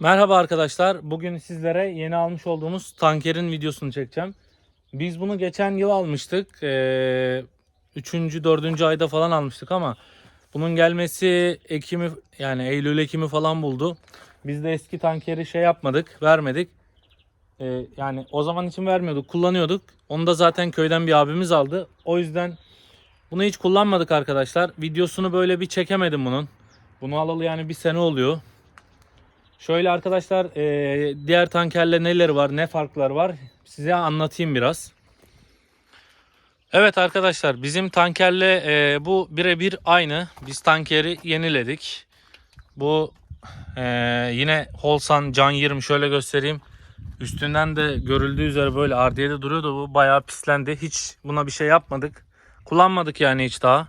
Merhaba arkadaşlar. Bugün sizlere yeni almış olduğumuz tankerin videosunu çekeceğim. Biz bunu geçen yıl almıştık. Ee, üçüncü, dördüncü ayda falan almıştık ama bunun gelmesi Ekim'i yani Eylül Ekim'i falan buldu. Biz de eski tankeri şey yapmadık, vermedik. Ee, yani o zaman için vermiyorduk, kullanıyorduk. Onu da zaten köyden bir abimiz aldı. O yüzden bunu hiç kullanmadık arkadaşlar. Videosunu böyle bir çekemedim bunun. Bunu alalı yani bir sene oluyor. Şöyle arkadaşlar e, diğer tankerle neleri var ne farklar var size anlatayım biraz. Evet arkadaşlar bizim tankerle e, bu birebir aynı. Biz tankeri yeniledik. Bu e, yine Holsan Can 20 şöyle göstereyim. Üstünden de görüldüğü üzere böyle ardiyede duruyordu. Bu bayağı pislendi. Hiç buna bir şey yapmadık. Kullanmadık yani hiç daha.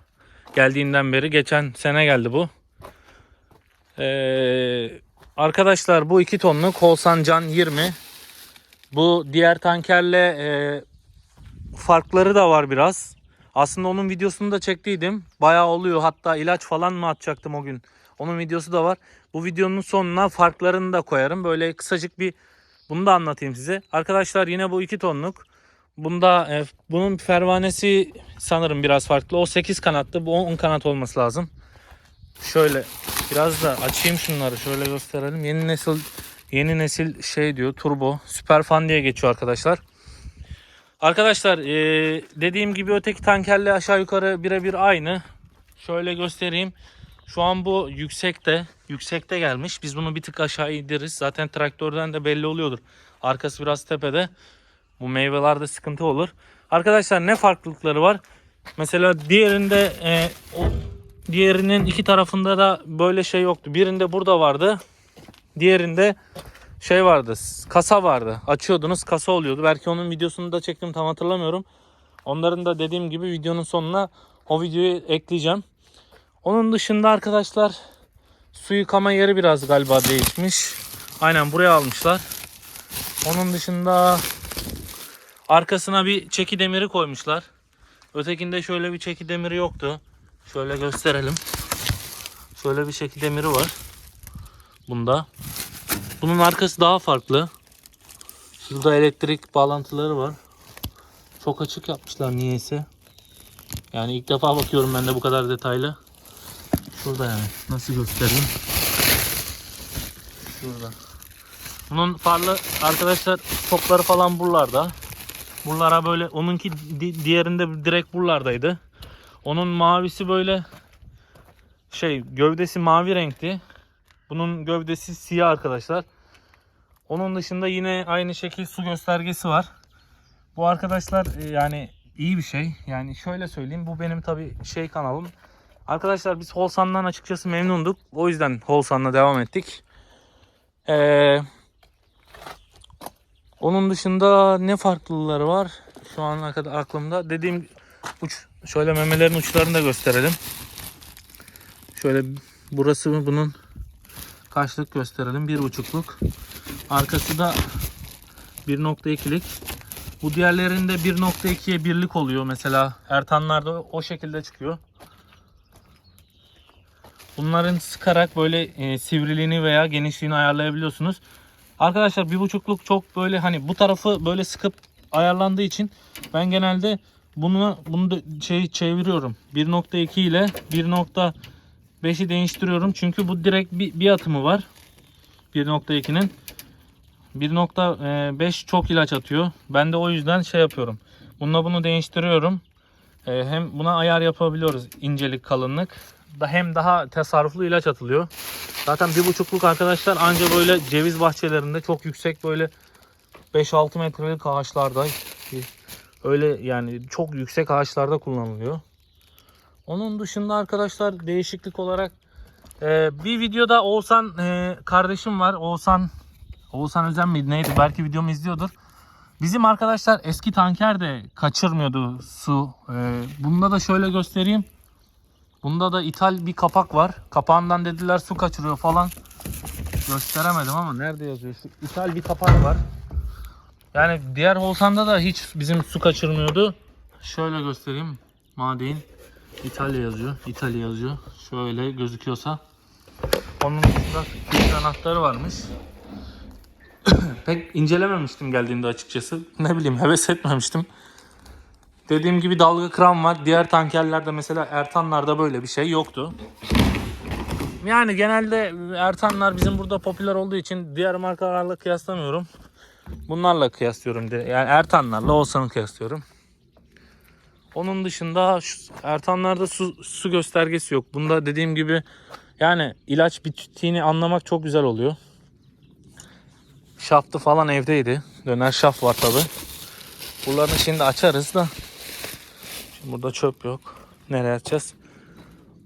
Geldiğinden beri. Geçen sene geldi bu. Eee Arkadaşlar bu 2 tonluk Holsan Can 20. Bu diğer tankerle e, farkları da var biraz. Aslında onun videosunu da çektiydim. Bayağı oluyor. Hatta ilaç falan mı atacaktım o gün. Onun videosu da var. Bu videonun sonuna farklarını da koyarım. Böyle kısacık bir bunu da anlatayım size. Arkadaşlar yine bu 2 tonluk. Bunda e, bunun pervanesi sanırım biraz farklı. O 8 kanattı. Bu 10 kanat olması lazım. Şöyle biraz da açayım şunları şöyle gösterelim. Yeni nesil yeni nesil şey diyor turbo süper fan diye geçiyor arkadaşlar. Arkadaşlar ee, dediğim gibi öteki tankerle aşağı yukarı birebir aynı. Şöyle göstereyim. Şu an bu yüksekte yüksekte gelmiş. Biz bunu bir tık aşağı indiririz. Zaten traktörden de belli oluyordur. Arkası biraz tepede. Bu meyvelerde sıkıntı olur. Arkadaşlar ne farklılıkları var? Mesela diğerinde e, o Diğerinin iki tarafında da böyle şey yoktu. Birinde burada vardı. Diğerinde şey vardı. Kasa vardı. Açıyordunuz kasa oluyordu. Belki onun videosunu da çektim tam hatırlamıyorum. Onların da dediğim gibi videonun sonuna o videoyu ekleyeceğim. Onun dışında arkadaşlar su yıkama yeri biraz galiba değişmiş. Aynen buraya almışlar. Onun dışında arkasına bir çeki demiri koymuşlar. Ötekinde şöyle bir çeki demiri yoktu. Şöyle gösterelim. Şöyle bir şekil demiri var. Bunda. Bunun arkası daha farklı. Şurada elektrik bağlantıları var. Çok açık yapmışlar niyeyse. Yani ilk defa bakıyorum ben de bu kadar detaylı. Şurada yani. Nasıl göstereyim? Şurada. Bunun farlı arkadaşlar topları falan buralarda. Buralara böyle onunki diğerinde direkt buralardaydı. Onun mavisi böyle şey gövdesi mavi renkti. Bunun gövdesi siyah arkadaşlar. Onun dışında yine aynı şekil su göstergesi var. Bu arkadaşlar e, yani iyi bir şey. Yani şöyle söyleyeyim bu benim tabi şey kanalım. Arkadaşlar biz Holsan'dan açıkçası memnunduk. O yüzden Holsan'la devam ettik. Ee, onun dışında ne farklılıkları var? Şu an aklımda. Dediğim uç Şöyle memelerin uçlarını da gösterelim. Şöyle burası bunun kaçlık gösterelim. Bir buçukluk. Arkası da 1.2'lik. Bu diğerlerinde 1.2'ye birlik oluyor mesela. Ertanlarda o şekilde çıkıyor. Bunların sıkarak böyle e, sivriliğini veya genişliğini ayarlayabiliyorsunuz. Arkadaşlar bir buçukluk çok böyle hani bu tarafı böyle sıkıp ayarlandığı için ben genelde bunu bunu da şey çeviriyorum. 1.2 ile 1.5'i değiştiriyorum. Çünkü bu direkt bir, bir atımı var. 1.2'nin 1.5 çok ilaç atıyor. Ben de o yüzden şey yapıyorum. Bununla bunu değiştiriyorum. Ee, hem buna ayar yapabiliyoruz incelik kalınlık. Da hem daha tasarruflu ilaç atılıyor. Zaten bir buçukluk arkadaşlar anca böyle ceviz bahçelerinde çok yüksek böyle 5-6 metrelik ağaçlarda Öyle yani çok yüksek ağaçlarda kullanılıyor. Onun dışında arkadaşlar değişiklik olarak e, bir videoda Oğuzhan e, kardeşim var. Oğuzhan Oğuzhan Özen miydi neydi? Belki videomu izliyordur. Bizim arkadaşlar eski tanker de kaçırmıyordu su. E, bunda da şöyle göstereyim. Bunda da ithal bir kapak var. Kapağından dediler su kaçırıyor falan. Gösteremedim ama nerede yazıyor? Şu ithal bir kapak var. Yani diğer Holsan'da da hiç bizim su kaçırmıyordu. Şöyle göstereyim. Madein İtalya yazıyor. İtalya yazıyor. Şöyle gözüküyorsa. Onun dışında kilit anahtarı varmış. pek incelememiştim geldiğinde açıkçası. Ne bileyim heves etmemiştim. Dediğim gibi dalga kran var. Diğer tankerlerde mesela Ertanlar'da böyle bir şey yoktu. Yani genelde Ertanlar bizim burada popüler olduğu için diğer markalarla kıyaslamıyorum. Bunlarla kıyaslıyorum. Yani Ertanlarla Oğuzhan'ı kıyaslıyorum. Onun dışında şu Ertanlar'da su, su göstergesi yok. Bunda dediğim gibi yani ilaç bittiğini anlamak çok güzel oluyor. Şaftı falan evdeydi. Döner şaft var tabi. Bunların şimdi açarız da. Şimdi burada çöp yok. Nereye atacağız?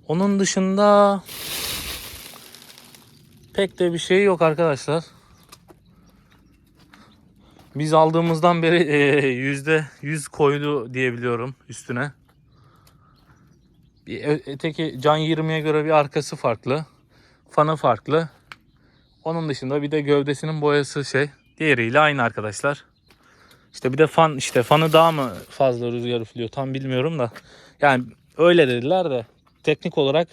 Onun dışında pek de bir şey yok arkadaşlar. Biz aldığımızdan beri eee, yüzde yüz koydu diyebiliyorum üstüne. Bir Öteki Can 20'ye göre bir arkası farklı. Fanı farklı. Onun dışında bir de gövdesinin boyası şey. Diğeriyle aynı arkadaşlar. İşte bir de fan işte fanı daha mı fazla rüzgar üflüyor tam bilmiyorum da. Yani öyle dediler de teknik olarak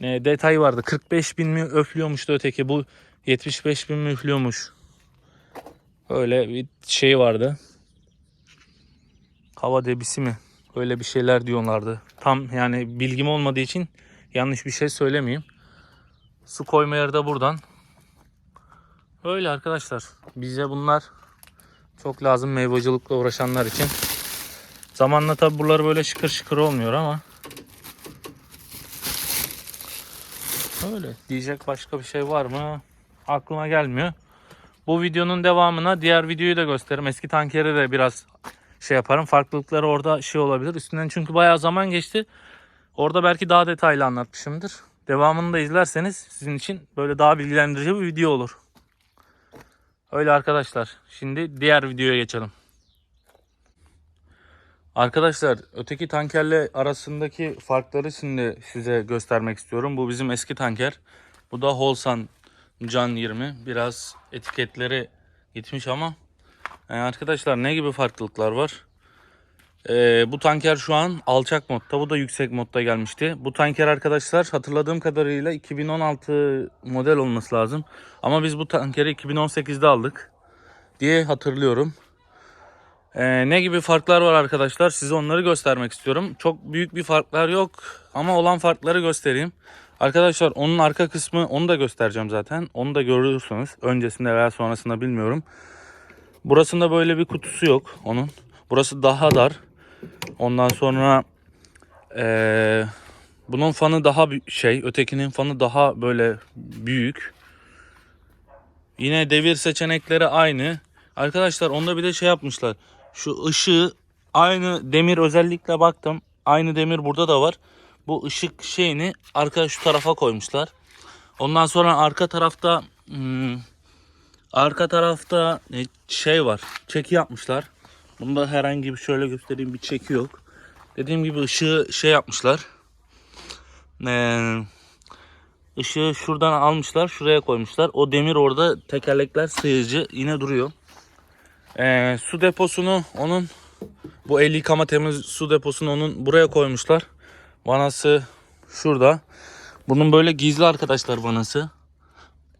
e, detay vardı. 45 bin mi öflüyormuştu öteki bu 75 bin mi üflüyormuş. Öyle bir şey vardı. Hava debisi mi? Öyle bir şeyler diyorlardı. Tam yani bilgim olmadığı için yanlış bir şey söylemeyeyim. Su koyma yeri de buradan. Öyle arkadaşlar. Bize bunlar çok lazım meyvacılıkla uğraşanlar için. Zamanla tabi buralar böyle şıkır şıkır olmuyor ama. Öyle. Diyecek başka bir şey var mı? Aklıma gelmiyor. Bu videonun devamına diğer videoyu da gösteririm. Eski tankeri de biraz şey yaparım. Farklılıkları orada şey olabilir. Üstünden çünkü bayağı zaman geçti. Orada belki daha detaylı anlatmışımdır. Devamını da izlerseniz sizin için böyle daha bilgilendirici bir video olur. Öyle arkadaşlar. Şimdi diğer videoya geçelim. Arkadaşlar öteki tankerle arasındaki farkları şimdi size göstermek istiyorum. Bu bizim eski tanker. Bu da Holsan Can 20. Biraz etiketleri gitmiş ama yani arkadaşlar ne gibi farklılıklar var? Ee, bu tanker şu an alçak modda. Bu da yüksek modda gelmişti. Bu tanker arkadaşlar hatırladığım kadarıyla 2016 model olması lazım. Ama biz bu tankeri 2018'de aldık diye hatırlıyorum. Ee, ne gibi farklar var arkadaşlar? Size onları göstermek istiyorum. Çok büyük bir farklar yok ama olan farkları göstereyim. Arkadaşlar onun arka kısmı onu da göstereceğim zaten. Onu da görürsünüz. Öncesinde veya sonrasında bilmiyorum. Burasında böyle bir kutusu yok onun. Burası daha dar. Ondan sonra eee, bunun fanı daha şey, ötekinin fanı daha böyle büyük. Yine devir seçenekleri aynı. Arkadaşlar onda bir de şey yapmışlar. Şu ışığı aynı demir özellikle baktım. Aynı demir burada da var. Bu ışık şeyini arka şu tarafa koymuşlar. Ondan sonra arka tarafta hmm, arka tarafta şey var. Çeki yapmışlar. Bunda herhangi bir şöyle göstereyim bir çeki yok. Dediğim gibi ışığı şey yapmışlar. Ee, ışığı şuradan almışlar, şuraya koymuşlar. O demir orada tekerlekler sıyıcı yine duruyor. Ee, su deposunu onun bu el yıkama temiz su deposunu onun buraya koymuşlar. Vanası şurada. Bunun böyle gizli arkadaşlar vanası.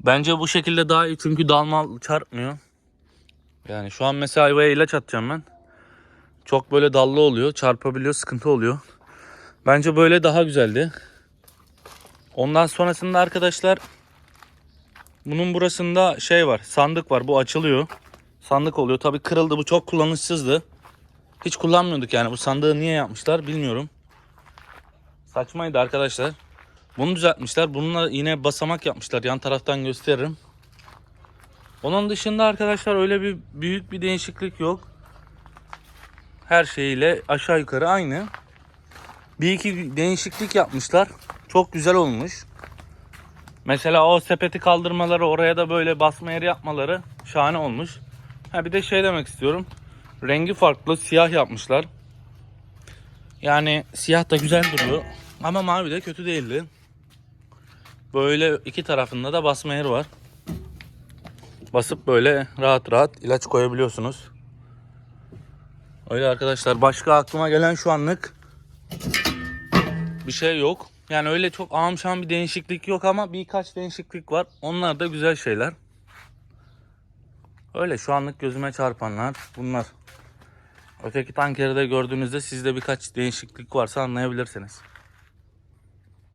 Bence bu şekilde daha iyi çünkü dalma çarpmıyor. Yani şu an mesela hayvaya ilaç atacağım ben. Çok böyle dallı oluyor, çarpabiliyor, sıkıntı oluyor. Bence böyle daha güzeldi. Ondan sonrasında arkadaşlar bunun burasında şey var, sandık var. Bu açılıyor. Sandık oluyor. Tabii kırıldı. Bu çok kullanışsızdı. Hiç kullanmıyorduk yani. Bu sandığı niye yapmışlar bilmiyorum. Saçmaydı arkadaşlar. Bunu düzeltmişler. Bununla yine basamak yapmışlar. Yan taraftan gösteririm. Onun dışında arkadaşlar öyle bir büyük bir değişiklik yok. Her şeyiyle aşağı yukarı aynı. Bir iki değişiklik yapmışlar. Çok güzel olmuş. Mesela o sepeti kaldırmaları oraya da böyle basma yeri yapmaları şahane olmuş. Ha bir de şey demek istiyorum. Rengi farklı siyah yapmışlar. Yani siyah da güzel duruyor. Ama mavi de kötü değildi. Böyle iki tarafında da basma yeri var. Basıp böyle rahat rahat ilaç koyabiliyorsunuz. Öyle arkadaşlar. Başka aklıma gelen şu anlık bir şey yok. Yani öyle çok ağam şam bir değişiklik yok ama birkaç değişiklik var. Onlar da güzel şeyler. Öyle şu anlık gözüme çarpanlar bunlar. Öteki tankeri de gördüğünüzde sizde birkaç değişiklik varsa anlayabilirsiniz.